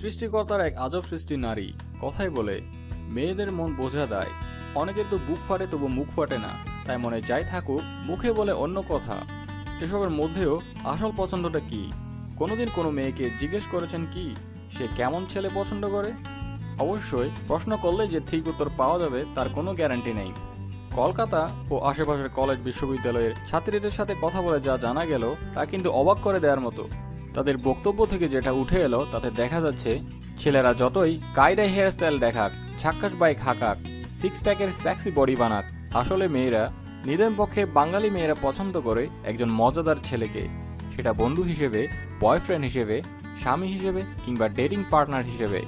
সৃষ্টিকর্তার এক আজব সৃষ্টি নারী। কথাই বলে, মেয়েদের মন বোঝা দেয়। অনেকের তো বুক ফাটে, তবু মুখ ফাটে না। তাই মনে যাই থাকুক, মুখে বলে অন্য কথা। এসবের মধ্যেও আসল পছন্দটা কি? কোনোদিন কোনো মেয়েকে জিজ্ঞেস করেছেন কি, সে কেমন ছেলে পছন্দ করে? অবশ্যই প্রশ্ন করলে যে ঠিক উত্তর পাওয়া যাবে, তার কোনো গ্যারান্টি নেই। কলকাতা ও আশেপাশের কলেজ, বিশ্ববিদ্যালয়ের ছাত্রীদের সাথে কথা বলে যা জানা গেল, তা কিন্তু অবাক করে দেওয়ার মতো। তাদের বক্তব্য থেকে যেটা উঠে এলো, তাতে দেখা যাচ্ছে ছেলেরা যতই কায়দা হেয়ার স্টাইল দেখাক ছাক্কাস বাইক হাঁকাক সিক্স প্যাকের স্যাক্সি বডি বানাক, আসলে মেয়েরা নিদেন পক্ষে বাঙালি মেয়েরা পছন্দ করে একজন মজাদার ছেলেকে। সেটা বন্ধু হিসেবে বয়ফ্রেন্ড হিসেবে, স্বামী হিসেবে কিংবা ডেটিং পার্টনার হিসেবে।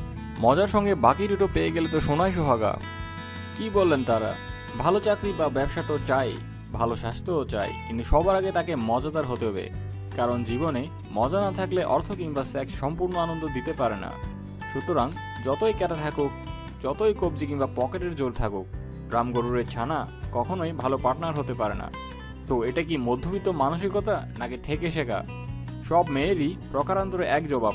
মজার সঙ্গে বাকি দুটো পেয়ে গেলে তো সোনাই সোহাগা। কি বললেন তারা? ভালো চাকরি বা ব্যবসা তো চাই, ভালো স্বাস্থ্যও চাই, কিন্তু সবার আগে তাকে মজাদার হতে হবে। কারণ জীবনে মজা না থাকলে অর্থ কিংবা সেক্স সম্পূর্ণ আনন্দ দিতে পারে না। সুতরাং যতই ক্যাটা থাকুক, যতই কবজি কিংবা পকেটের জোর থাকুক রাম গরুরের ছানা কখনোই ভালো পার্টনার হতে পারে না। তো এটা কি মধ্যবিত্ত মানসিকতা নাকি ঠেকে শেখা? সব মেয়েরই প্রকারান্তরে এক জবাব।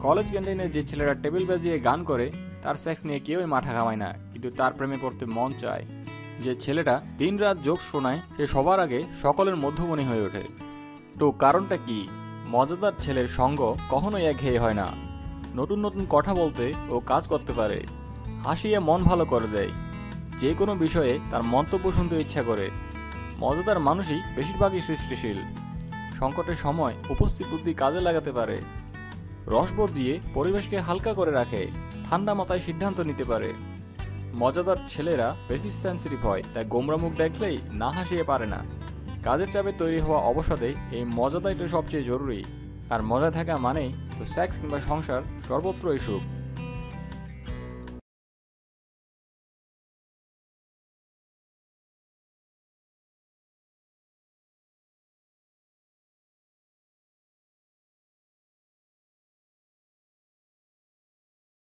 কলেজ ক্যান্টিনে যে ছেলেরা টেবিল বাজিয়ে গান করে, তার সেক্স নিয়ে কেউই মাথা ঘামায় না, কিন্তু তার প্রেমে পড়তে মন চায়। যে ছেলেটা দিন রাত যোগ শোনায়, সে সবার আগে সকলের মধ্যমণি হয়ে ওঠে। তো কারণটা কি? মজাদার ছেলের সঙ্গ কখনোই একঘেয়ে হয় না। নতুন নতুন কথা বলতে ও কাজ করতে পারে। হাসিয়ে মন ভালো করে দেয়। যে কোনো বিষয়ে তার মন্তব্য শুনতে ইচ্ছা করে। মজাদার মানুষই বেশিরভাগই সৃষ্টিশীল। সংকটের সময় উপস্থিত বুদ্ধি কাজে লাগাতে পারে। রসবোধ দিয়ে পরিবেশকে হালকা করে রাখে, ঠান্ডা মাথায় সিদ্ধান্ত নিতে পারে। মজাদার ছেলেরা বেশি সেন্সিটিভ হয়, তাই গোমরা মুখ দেখলেই না হাসিয়ে পারে না। কাজের চাপে তৈরি হওয়া অবসাদে এই মজাদাইটা সবচেয়ে জরুরি। আর মজা থাকা মানেই তো সেক্স কিংবা সংসার সর্বত্রই সুখ।